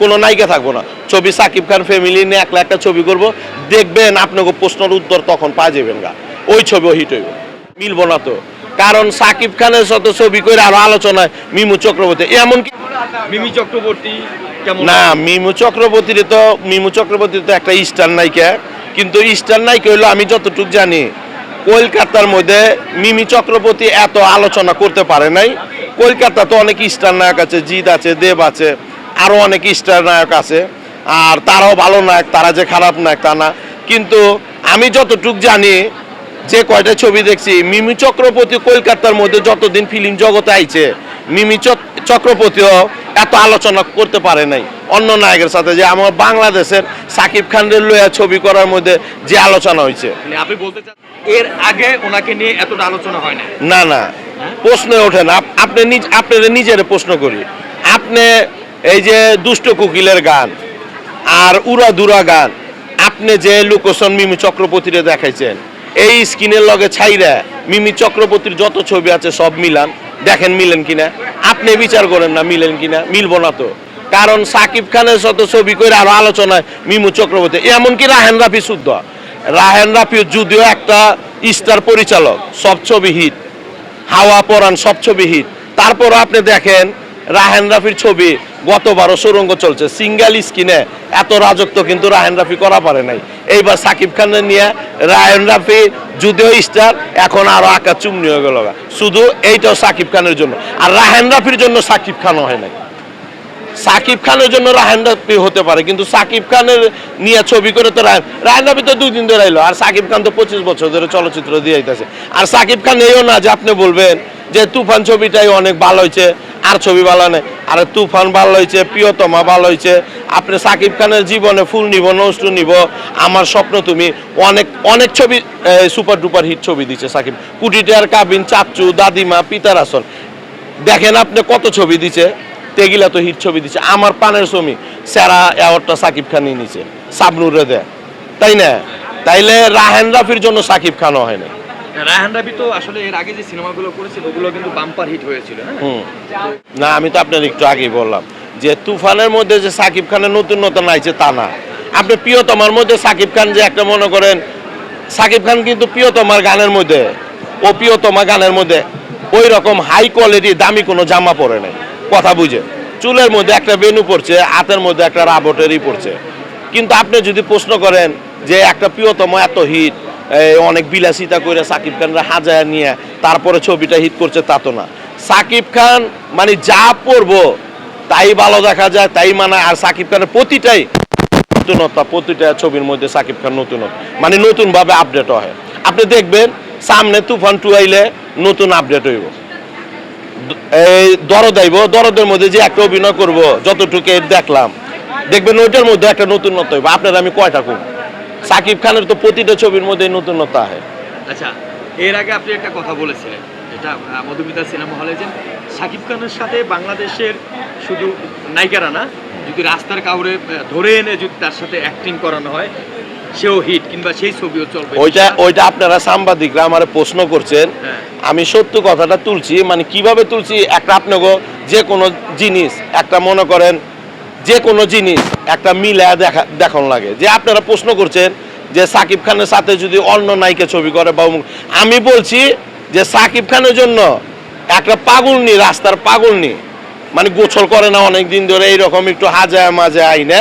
কোনো নায়িকা থাকব না। ছবি সাকিব খান ফ্যামিলি নিয়ে একলা একটা ছবি করব। দেখবেন আপনাকে প্রশ্নের উত্তর তখন পাওয়া যাবেন গা। ওই ছবি হিট হইব। মিলবো না তো। কারণ সাকিব খানের সাথে ছবি করে আরও আলোচনায় মিমু চক্রবর্তী। এমন কি মিমি চক্রবর্তী না মিমু চক্রবর্তীর তো মিমু চক্রবর্তীর তো একটা স্টার নায়িকা। কিন্তু স্টার নায়িকা হইল আমি যতটুকু জানি কলকাতার মধ্যে মিমি চক্রবর্তী এত আলোচনা করতে পারে নাই। কলকাতা তো অনেক স্টার নায়ক আছে জিৎ আছে দেব আছে। আরও অনেক স্টার নায়ক আছে আর তারাও ভালো নায়ক তারা যে খারাপ নায়ক তা না। কিন্তু আমি যতটুক জানি যে কয়টা ছবি দেখছি মিমি চক্রবর্তী কলকাতার মধ্যে যতদিন ফিল্ম জগতে আইছে মিমি চক- চক্রবর্তীও এত আলোচনা করতে পারে নাই। অন্য নায়কের সাথে যে আমার বাংলাদেশের সাকিব খানের লইয়া ছবি করার মধ্যে যে আলোচনা হয়েছে মানে আপনি বলতে চান এর আগে ওনাকে নিয়ে এতটা আলোচনা হয় না না না। প্রশ্নে ওঠেন আপ- আপনি নিজ আপনার নিজের প্রশ্ন করি। আপনি এই যে দুষ্ট কুকিলের গান আর উড়া দুরা গান, আপনি যে লোকেশন মিমি চক্রবর্তীরে দেখাইছেন, এই স্ক্রিনের লগে ছাইরা মিমি চক্রবর্তীর যত ছবি আছে সব মিলান। দেখেন মিলেন কিনা? আপনি বিচার করেন না মিলেন কিনা? মিলব না তো। কারণ সাকিব খানের সাথে ছবি করে আরও আলোচনায় মিমু চক্রবর্তী, এমনকি রাহেন রাফি শুদ্ধ। রাহেন রাফি যদিও একটা স্টার পরিচালক, সব ছবি হিট হাওয়া পরান সব ছবি হিট তারপর আপনি দেখেন রাহেন রাফির ছবি গতবারও সুরঙ্গ চলছে। সিঙ্গেল স্ক্রিনে এত রাজত্ব কিন্তু রাহেন রাফি করা পারে নাই। এইবার সাকিব খানের নিয়ে রাহেন রাফি, যদিও স্টার, এখন আরও আঁকা চুমনি হয়ে গেল শুধু এইটাও সাকিব খানের জন্য। আর রাহেন রাফির জন্য সাকিব খানও হয় নাই। সাকিব খানের জন্য রাহেন হতে পারে, কিন্তু সাকিব খানের নিয়ে ছবি করে তো রাহেন রাহেন তো দুই দিন ধরে আইলো আর সাকিব খান তো পঁচিশ বছর ধরে চলচ্চিত্র দিয়ে আইতেছে। আর সাকিব খান এইও না যে আপনি বলবেন যে তুফান ছবিটাই অনেক ভালো হয়েছে, আর ছবি ভালো নেই। আর তুফান ভালো হয়েছে, প্রিয়তমা ভালো হয়েছে, আপনি সাকিব খানের জীবনে ফুল নিব, নষ্ট নিব, আমার স্বপ্ন তুমি, অনেক অনেক ছবি সুপার ডুপার হিট ছবি দিচ্ছে সাকিব। কুটিটার কাবিন চাচু দাদিমা, পিতার আসন দেখেন আপনি কত ছবি দিছে। তেগিলা তো হিট ছবি দিছে। আমার পানের ছবি সেরা অ্যাওয়ার্ডটা সাকিব খানই নিছে। সাবনুরে দেয় তাই না? তাইলে রাহেন রাফির জন্য সাকিব খানও হয় না রায়হান রাবি তো আসলে এর আগে যে সিনেমাগুলো করেছিল ওগুলো কিন্তু বাম্পার হিট হয়েছিল হ্যাঁ? না আমি তো আপনার একটু আগেই বললাম যে তুফানের মধ্যে যে সাকিব খানের তা না। আপনি প্রিয়তমার মধ্যে সাকিব খান যে একটা মনে করেন সাকিব খান কিন্তু প্রিয়তমার গানের মধ্যে ও প্রিয়তমা গানের মধ্যে ওই রকম হাই কোয়ালিটি দামি কোনো জামা পরে নাই। কথা বুঝে। চুলের মধ্যে একটা বেনু পড়ছে, হাতের মধ্যে একটা রাবটেরই পড়ছে। কিন্তু আপনি যদি প্রশ্ন করেন যে একটা প্রিয়তম এত হিট অনেক বিলাসিতা করে সাকিব খানরা হাজার নিয়ে তারপরে ছবিটা হিট করছে, তা তো না। সাকিব খান মানে যা পড়ব তাই ভালো দেখা যায়, তাই মানে আর সাকিব খানের প্রতিটাই নতুনত্ব প্রতিটা ছবির মধ্যে সাকিব খান নতুনত্ব মানে নতুনভাবে আপডেট হয়। আপনি দেখবেন সামনে তুফান টু আইলে নতুন আপডেট হইব। এই দরদ আইব দরদের মধ্যে যে একটা অভিনয় করব যতটুকু দেখলাম দেখবেন ওইটার মধ্যে একটা নতুনত্ব হইব। আপনার আমি কয়টা কম? সাকিব খানের তো প্রতিটা ছবির মধ্যে নতুনত্ব আহে। আচ্ছা এর আগে আপনি একটা কথা বলেছিলেন আহ, মধুমিতা সিনেমা হলে যে শাকিব খানের সাথে বাংলাদেশের শুধু নায়িকারা না যদি রাস্তার কাউরে ধরে এনে যদি তার সাথে অ্যাক্টিং করানো হয় সেও হিট কিংবা সেই ছবিও চলবে ওইটা ওইটা আপনারা সাংবাদিকরা আমার প্রশ্ন করছেন। হ্যাঁ। আমি সত্য কথাটা তুলছি মানে কীভাবে তুলছি? একটা আপনাকে যে কোনো জিনিস একটা মনে করেন যে কোনো জিনিস একটা মিলা দেখা দেখন লাগে। যে আপনারা প্রশ্ন করছেন যে সাকিব খানের সাথে যদি অন্য নায়িকা ছবি করে বা আমি বলছি যে সাকিব খানের জন্য একটা পাগলনি রাস্তার পাগলনি মানে গোছল করে না অনেক দিন ধরে এইরকম একটু হাজায় মাঝে আইনে।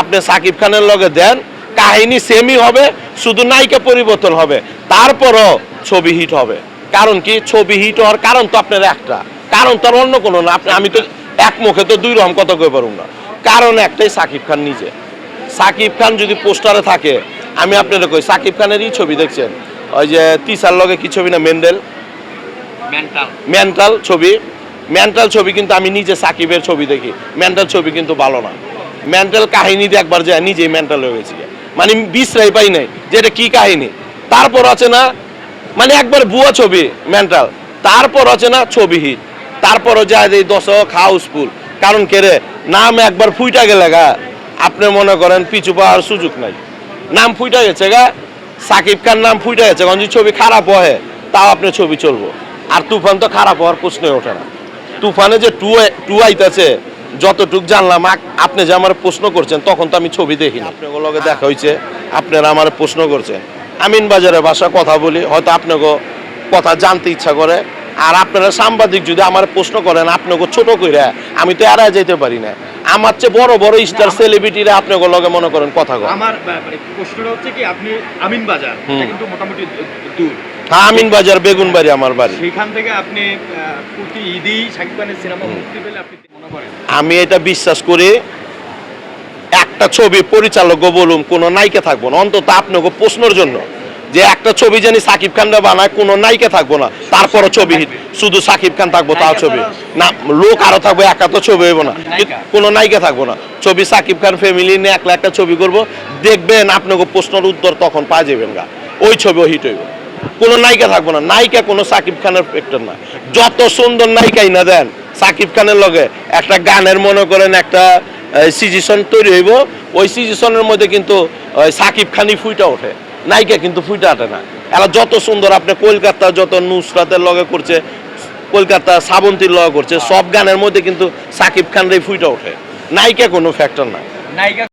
আপনি সাকিব খানের লগে দেন কাহিনী সেমই হবে শুধু নায়িকা পরিবর্তন হবে। তারপরও ছবি হিট হবে। কারণ কি? ছবি হিট হওয়ার কারণ তো আপনার একটা। কারণ তো অন্য কোনো না। আপনি আমি তো এক মুখে তো দুই রকম কথা কই পারুম না। কারণ একটাই সাকিব খান নিজে। সাকিব খান যদি পোস্টারে থাকে আমি আপনারা কই সাকিব খানেরই ছবি দেখছেন? ওই যে তিসার লগে কি ছবি না মেন্ডেল? মেন্টাল মেন্টাল ছবি। মেন্টাল ছবি কিন্তু আমি নিজে সাকিবের ছবি দেখি। মেন্টাল ছবি কিন্তু ভালো না। মেন্টাল কাহিনী দিয়ে একবার যায় নিজেই মেন্টাল হয়ে গেছি মানে বিশ্রাই পাই নাই, যে এটা কি কাহিনী? তারপর আছে না মানে একবার বুয়া ছবি মেন্টাল তারপর আছে না ছবি হিট তারপরও যায় এই দশক হাউসফুল। কারণ কেরে নাম একবার ফুইটা গেলে গা, আপনি মনে করেন পিছু পাওয়ার সুযোগ নাই। নাম ফুইটা গেছে গা, সাকিব খান নাম ফুইটা গেছে কারণ যদি ছবি খারাপ হয়, তাও আপনার ছবি চলবো। আর তুফান তো খারাপ হওয়ার প্রশ্নই ওঠে না। তুফানে যে টু টু আইতাছে যতটুক জানলাম আপনি যে আমার প্রশ্ন করছেন তখন তো আমি ছবি দেখিনি আপনাকে লগে দেখা হয়েছে আপনারা আমার প্রশ্ন করছেন আমিন বাজারের ভাষা কথা বলি হয়তো আপনাকে কথা জানতে ইচ্ছা করে। আর আপনারা সাংবাদিক যদি আমার প্রশ্ন করেন আপনাকে ছোট করে আমি তো এড়ায় যেতে পারি না। আমার চেয়ে বড় বড় স্টার সেলিব্রিটিরা আপনাকে লগে মনে করেন কথা কয়। আমার মানে প্রশ্নটা হচ্ছে কি আপনি আমিন বাজার কিন্তু মোটামুটি দূর। হ্যাঁ আমিন বাজার বেগুন বাড়ি আমার বাড়ি। সেখান থেকে আপনি প্রতি ঈদেই খানের সিনেমা মুক্তি পেলে আপনি আমি এটা বিশ্বাস করি একটা ছবি পরিচালক বলুন কোনো নায়িকা থাকব না। অন্তত আপনাকে প্রশ্নের জন্য যে একটা ছবি জানি সাকিব খানরা বানায় কোনো নায়িকা থাকব না। তারপরও ছবি। শুধু সাকিব খান থাকব তাও ছবি। না লোক আরও থাকবে একা তো ছবি হইব না। কোনো নায়িকা থাকব না। ছবি সাকিব খান ফ্যামিলি নিয়ে একলা একটা ছবি করব। দেখবেন আপনাকে প্রশ্নের উত্তর তখন পা যাবেন গা। ওই ছবি হিট হইব। কোনো নায়িকা থাকব না। নায়িকা কোনো সাকিব খানের ফ্যাক্টর না। যত সুন্দর নায়িকাই না দেন সাকিব খানের লগে একটা গানের মনে করেন একটা সিজিশন তৈরি হইব। ওই সিজিশনের মধ্যে কিন্তু সাকিব খানই ফুইটা ওঠে। নায়িকা কিন্তু ফুইটা ওঠে না। এরা যত সুন্দর আপনি কলকাতা যত নুসরাতের লগে করছে, কলকাতা শ্রাবন্তীর লগে করছে, সব গানের মধ্যে কিন্তু সাকিব খানরাই ফুইটা ওঠে। নায়িকা কোনো ফ্যাক্টর না।